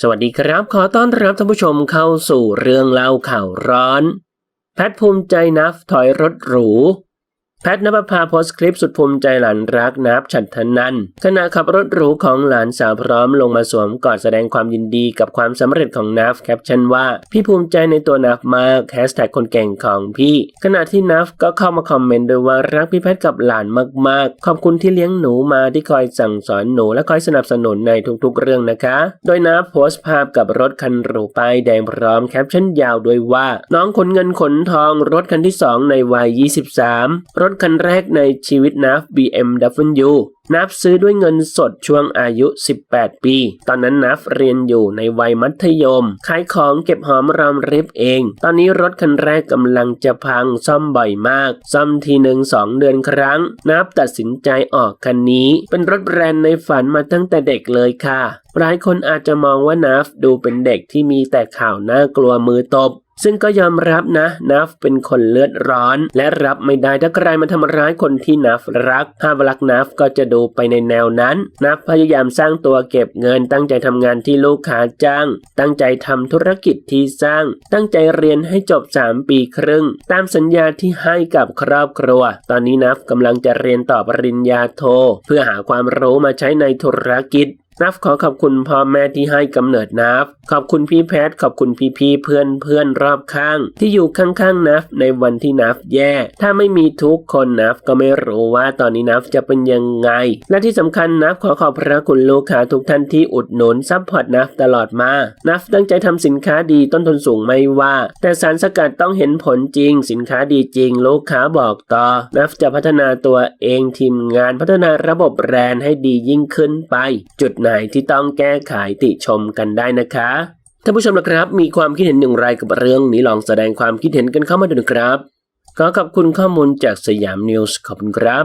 สวัสดีครับ ขอต้อนรับท่านผู้ชมเข้าสู่เรื่องเล่าข่าวร้อน แพทภูมิใจนับถอยรถหรู แพทนภพาโพสคลิปสุดภูมิใจหลานรักนับฉันทนันขณะขับรถหรูของหลานสาวพร้อมลงมาสวมกอดแสดงความยินดีกับความสำเร็จของนับแคปชั่นว่า พี่ภูมิใจในตัวนับมากแฮชแท็กคนเก่งของพี่ ขณะที่นับก็เข้ามาคอมเมนต์ด้วยว่ารักพี่แพทกับหลานมากๆ ขอบคุณที่เลี้ยงหนูมาที่คอยสั่งสอนหนูและคอยสนับสนุนในทุกๆเรื่องนะคะ โดยนับโพสต์ภาพกับรถคันหรูป้ายแดงพร้อมแคปชั่นยาวด้วยว่า น้องขนเงินขนทองรถคันที่ 2 ในวัย 23รถคันแรกในชีวิตนับ BMW นับซื้อด้วยเงินสดช่วงอายุ 18 ปี ตอนนั้นนับเรียนอยู่ในวัยมัธยม ขายของเก็บหอมรอมริบเอง ตอนนี้รถคันแรกกำลังจะพังซ่อมบ่อยมาก ซ่อมทีหนึ่งสองเดือนครั้ง นับตัดสินใจออกคันนี้ เป็นรถแบรนด์ในฝันมาตั้งแต่เด็กเลยค่ะ หลายคนอาจจะมองว่านับดูเป็นเด็กที่มีแต่ข่าวน่ากลัวมือตบ ซึ่งก็ยอมรับนะนัฟเป็นคนเลือดร้อน และรับไม่ได้ถ้าใครมาทำร้ายคนที่นัฟรักถ้ารักนัฟก็จะดูไปในแนวนั้น นัฟพยายามสร้างตัวเก็บเงิน ตั้งใจทำงานที่ลูกค้าจ้าง ตั้งใจทำธุรกิจที่สร้าง ตั้งใจเรียนให้จบ 3 ปีครึ่ง ตามสัญญาที่ให้กับครอบครัว ตอนนี้นัฟกำลังจะเรียนต่อปริญญาโท เพื่อหาความรู้มาใช้ในธุรกิจ นับขอขอบคุณพ่อแม่ที่ให้กำเนิดนับขอบคุณพี่แพท ขอบคุณพี่พี่เพื่อนเพื่อนรอบข้าง ที่อยู่ข้างๆนับในวันที่นับแย่ ถ้าไม่มีทุกคนนับก็ไม่รู้ว่าตอนนี้นับจะเป็นยังไง และที่สำคัญนับขอขอบพระคุณลูกค้าทุกท่านที่อุดหนุนซัพพอร์ตนับตลอดมา นับตั้งใจทำสินค้าดีต้นทุนสูงไม่ว่า แต่สารสกัดต้องเห็นผลจริง สินค้าดีจริง ลูกค้าบอกต่อ นับจะพัฒนาตัวเองทีมงานพัฒนาระบบแบรนด์ให้ดียิ่งขึ้นไป จุดไหนที่ต้องแก้ไขติชมกันได้นะคะท่านผู้ชมนะครับมีความคิดเห็นอย่างไรกับเรื่องนี้ลองแสดงความคิดเห็นกันเข้ามาดูนะครับ ขอขอบคุณข้อมูลจากสยามนิวส์ขอบคุณครับ